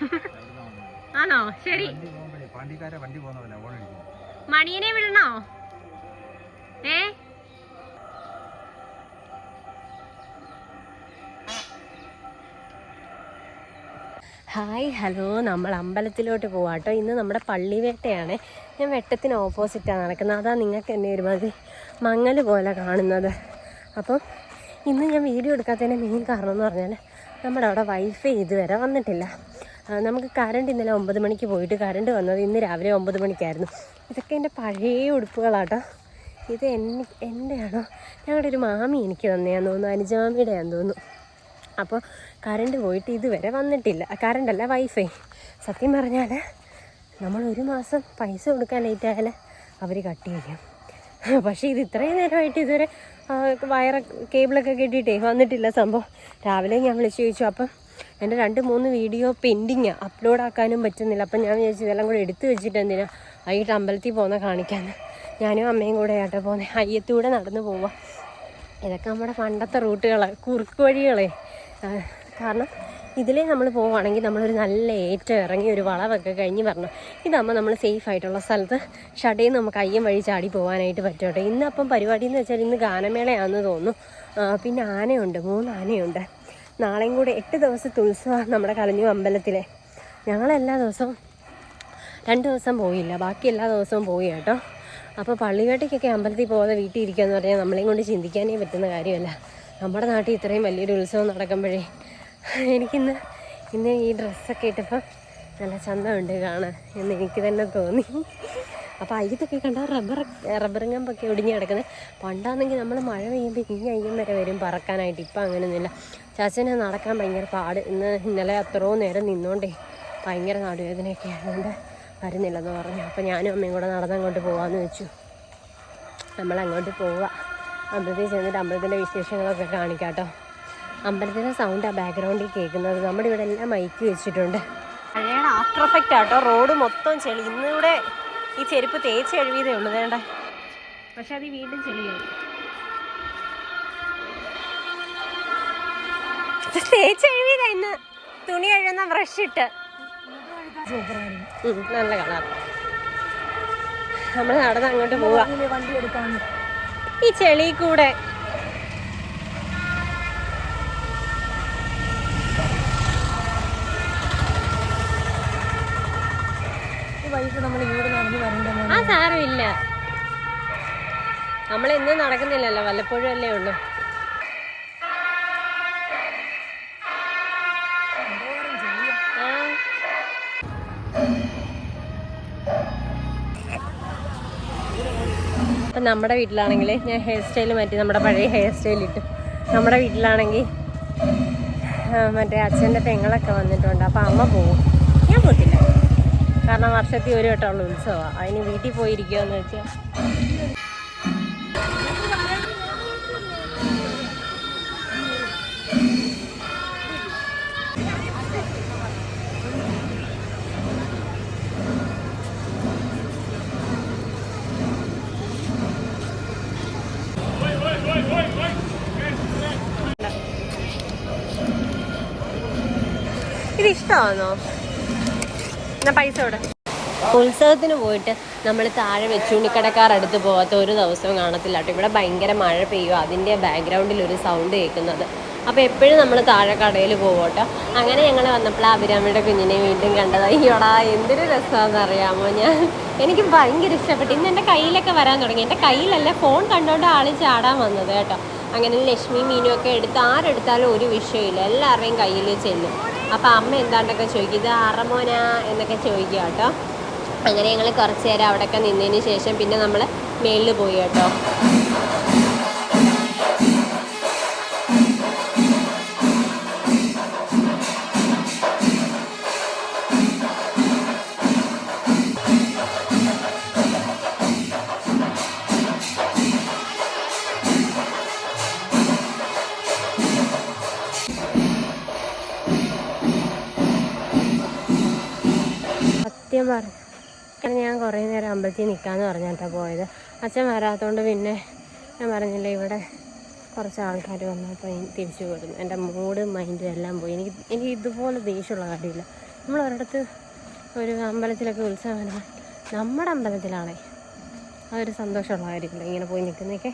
ആണോ? ശരി. മണിയനെ വിടണോ? ഏ? Hi hello. നമ്മൾ അമ്പലത്തിലോട്ട് പോവാം കേട്ടോ. ഇന്ന് നമ്മുടെ പള്ളിവേട്ടയാണ്. ഞാൻ വെട്ടത്തിന് ഓപ്പോസിറ്റാണ് നടക്കുന്നത്. അതാ നിങ്ങൾക്ക് എന്നെ ഒരുമാതിരി മങ്ങൽ പോലെ കാണുന്നത്. അപ്പം ഇന്ന് ഞാൻ വീഡിയോ എടുക്കാത്തതിന്റെ മെയിൻ കാരണം എന്ന് പറഞ്ഞാൽ നമ്മുടെ അവിടെ വൈഫൈ ഇതുവരെ വന്നിട്ടില്ല. നമുക്ക് കറണ്ട് ഇന്നലെ ഒമ്പത് മണിക്ക് പോയിട്ട് കറണ്ട് വന്നത് ഇന്ന് രാവിലെ ഒമ്പത് മണിക്കായിരുന്നു. ഇതൊക്കെ എന്റെ പഴയ ഉടുപ്പുകളാട്ടോ. ഇത് എന്നെ എന്റെയാണോ ഞങ്ങളുടെ ഒരു മാമി എനിക്ക് തന്നെയാന്ന് തോന്നുന്നു അനുജമാമിയുടെയാന്ന് തോന്നുന്നു. അപ്പോൾ കറണ്ട് പോയിട്ട് ഇതുവരെ വന്നിട്ടില്ല. കറണ്ടല്ല വൈഫൈ സത്യം പറഞ്ഞാൽ നമ്മൾ ഒരു മാസം പൈസ കൊടുക്കാൻ ലേറ്റ് ആയാൽ അവർ കട്ട് ചെയ്യും. പക്ഷേ ഇത് ഇത്രയും നേരമായിട്ട് ഇതുവരെ വയറ കേബിളൊക്കെ കെട്ടിയിട്ടേ വന്നിട്ടില്ല സംഭവം. രാവിലെ ഞാൻ വിളിച്ചു ചോദിച്ചു അപ്പം എന്റെ രണ്ട് മൂന്ന് വീഡിയോ പെൻഡിങ് അപ്ലോഡ് ആക്കാനും പറ്റുന്നില്ല. അപ്പം ഞാൻ വിചാരിച്ചു ഇതെല്ലാം കൂടെ എടുത്തു വെച്ചിട്ട് എന്തിനാ വൈകിട്ട് അമ്പലത്തിൽ പോകുന്ന കാണിക്കാൻ ഞാനും അമ്മയും കൂടെ ആട്ടെ പോകുന്നത് അയ്യത്തൂടെ നടന്നു പോവാം. ഇതൊക്കെ നമ്മുടെ പണ്ടത്തെ റൂട്ടുകളാണ് കുറുക്ക് വഴികളെ. കാരണം ഇതിലേ നമ്മൾ പോവുകയാണെങ്കിൽ നമ്മളൊരു നല്ല ഏറ്റം ഇറങ്ങി ഒരു വളവൊക്കെ കഴിഞ്ഞ് വരണം. ഇതാകുമ്പോൾ നമ്മൾ സേഫ് ആയിട്ടുള്ള സ്ഥലത്ത് ഷടയിൽ നമുക്ക് അയ്യം വഴി ചാടി പോകാനായിട്ട് പറ്റോട്ടെ. ഇന്നപ്പം പരിപാടി എന്ന് വെച്ചാൽ ഇന്ന് ഗാനമേളയാണെന്ന് തോന്നുന്നു. പിന്നെ ആനയുണ്ട് മൂന്ന് ആനയുണ്ട് നാളെയും കൂടെ എട്ട് ദിവസത്തെ ഉത്സവമാണ് നമ്മുടെ കലഞ്ഞു അമ്പലത്തിലെ. ഞങ്ങളെല്ലാ ദിവസവും രണ്ട് ദിവസം പോയില്ല. ബാക്കി എല്ലാ ദിവസവും പോയി കേട്ടോ. അപ്പോൾ പള്ളിവേട്ടയ്ക്കൊക്കെ അമ്പലത്തിൽ പോകാതെ വീട്ടിൽ ഇരിക്കുക എന്ന് പറഞ്ഞാൽ നമ്മളെയും കൊണ്ട് ചിന്തിക്കാനേ പറ്റുന്ന കാര്യമല്ല. നമ്മുടെ നാട്ടിൽ ഇത്രയും വലിയൊരു ഉത്സവം നടക്കുമ്പോഴേ എനിക്കിന്ന് ഇന്ന് ഈ ഡ്രസ്സൊക്കെ ഇട്ടപ്പോൾ നല്ല ചന്തമുണ്ട് കാണാൻ എന്ന് എനിക്ക് തന്നെ തോന്നി. അപ്പോൾ ഇതൊക്കെ കണ്ടാൽ റബ്ബർ റബ്ബറിങ്ങമ്പൊക്കെ ഒടിഞ്ഞ് കിടക്കുന്നത് പണ്ടാണെങ്കിൽ നമ്മൾ മഴ പെയ്യുമ്പോൾ ഇനി അയ്യം വരെ വരും പറക്കാനായിട്ട്. ഇപ്പം അങ്ങനെയൊന്നുമില്ല ചാച്ചനെ നടക്കാൻ ഭയങ്കര പാട്. ഇന്ന് ഇന്നലെ അത്രയും നേരം നിന്നോണ്ടേ ഭയങ്കര നടുവേദനയൊക്കെ ആയതുകൊണ്ട് വരുന്നില്ലെന്ന് പറഞ്ഞു. അപ്പോൾ ഞാനും അമ്മയും കൂടെ നടന്നങ്ങോട്ട് പോകാമെന്ന് വെച്ചു. നമ്മൾ അങ്ങോട്ട് പോവുക അമ്പലത്തിൽ ചെന്നിട്ട് അമ്പലത്തിന്റെ വിശേഷങ്ങളൊക്കെ കാണിക്കാം കേട്ടോ അമ്പലത്തിന്റെ സൗണ്ട് ആ ബാക്ക്ഗ്രൗണ്ടിൽ കേൾക്കുന്നത്. നമ്മുടെ ഇവിടെ എല്ലാം മൈക്ക് വെച്ചിട്ടുണ്ട്. മഴയുടെ ആഫ്റ്റർ എഫക്റ്റ് ആട്ടോ. റോഡ് മൊത്തം ചെളി. ഇന്നിവിടെ ഈ ചെരുപ്പ് തേച്ച് കഴുകിയതേ ഉള്ളൂ വേണ്ട. പക്ഷെ അത് വീണ്ടും ചെളിയായി. തേച്ച് കഴുകിയതാ ഇന്ന്. തുണി കഴുകുന്ന ബ്രഷ് ഇട്ട്. നല്ല കളർ നമ്മൾ നടന്ന് അങ്ങോട്ട് പോവാ. ഈ ചെളി കൂടെ നമ്മൾ ഇങ്ങോട്ട് നടന്നു ആ സാരമില്ല. നമ്മൾ നടക്കുന്നില്ലല്ലോ വല്ലപ്പോഴും അല്ലേ ഉള്ളൂ. ആ. ഇപ്പം നമ്മുടെ വീട്ടിലാണെങ്കിൽ ഞാൻ ഹെയർ സ്റ്റൈൽ മാറ്റി നമ്മുടെ പഴയ ഹെയർ സ്റ്റൈൽ ഇട്ടു. നമ്മുടെ വീട്ടിലാണെങ്കിൽ മറ്റേ അച്ഛന്റെ പെങ്ങളൊക്കെ വന്നിട്ടുണ്ട്. അപ്പം അമ്മ പോവും. ഞാൻ പോത്തില്ല കാരണം വർഷത്തിൽ ഒരു വട്ടമുള്ള ഉത്സവമാണ്. അതിന് വീട്ടിൽ പോയിരിക്കുമെന്ന് വെച്ചാൽ ഇത് ഇഷ്ടമാണോ? എന്നാ പൈസ ഇവിടെ ഉത്സവത്തിന് പോയിട്ട് നമ്മൾ താഴെ വെച്ചുണ്ണിക്കടക്കാർ അടുത്ത് പോകാത്ത ഒരു ദിവസവും കാണത്തില്ല കേട്ടോ. ഇവിടെ ഭയങ്കര മഴ പെയ്യുക അതിന്റെ ബാക്ക്ഗ്രൗണ്ടിൽ ഒരു സൗണ്ട് കേൾക്കുന്നത്. അപ്പോൾ എപ്പോഴും നമ്മൾ താഴെ കടയിൽ പോകട്ടോ അങ്ങനെ ഞങ്ങൾ വന്നപ്പോൾ അഭിരാമിയുടെ കുഞ്ഞിനെ വീണ്ടും കണ്ടത്. അയ്യോടാ എന്തൊരു രസമാണെന്ന് അറിയാമോ ഞാൻ. എനിക്ക് ഭയങ്കര ഇഷ്ടപ്പെട്ടു. ഇന്ന് എന്റെ കയ്യിലൊക്കെ വരാൻ തുടങ്ങി. എന്റെ കയ്യിലല്ല ഫോൺ കണ്ടുകൊണ്ട് ആൾ ചാടാൻ വന്നത് കേട്ടോ. അങ്ങനെ ലക്ഷ്മി മീനും ഒക്കെ എടുത്ത് ആരെടുത്താലും ഒരു വിഷയമില്ല. എല്ലാവരുടെയും കയ്യിൽ ചെല്ലും. അപ്പോൾ അമ്മ എന്താണ്ടൊക്കെ ചോദിക്കും? ഇത് അറമോന എന്നൊക്കെ ചോദിക്കുക കേട്ടോ. അങ്ങനെ ഞങ്ങൾ കുറച്ച് നേരം അവിടെയൊക്കെ നിന്നതിന് ശേഷം പിന്നെ നമ്മൾ മേളിൽ പോയി കേട്ടോ. സത്യം പറഞ്ഞു അങ്ങനെ ഞാൻ കുറേ നേരം അമ്പലത്തിൽ നിൽക്കാമെന്ന് പറഞ്ഞിട്ടാണ് പോയത്. അച്ഛൻ വരാത്തതുകൊണ്ട് പിന്നെ ഞാൻ പറഞ്ഞില്ല ഇവിടെ കുറച്ച് ആൾക്കാർ വന്നപ്പോൾ തിരിച്ചു കൊടുന്നു എന്റെ മൂഡ് മൈൻഡും എല്ലാം പോയി. എനിക്ക് എനിക്ക് ഇതുപോലെ ദേഷ്യമുള്ള കാര്യമില്ല. നമ്മൾ ഒരിടത്ത് ഒരു അമ്പലത്തിലൊക്കെ ഉത്സവം നമ്മുടെ അമ്പലത്തിലാണേ അതൊരു സന്തോഷമുള്ള കാര്യമില്ല ഇങ്ങനെ പോയി നിൽക്കുന്നതൊക്കെ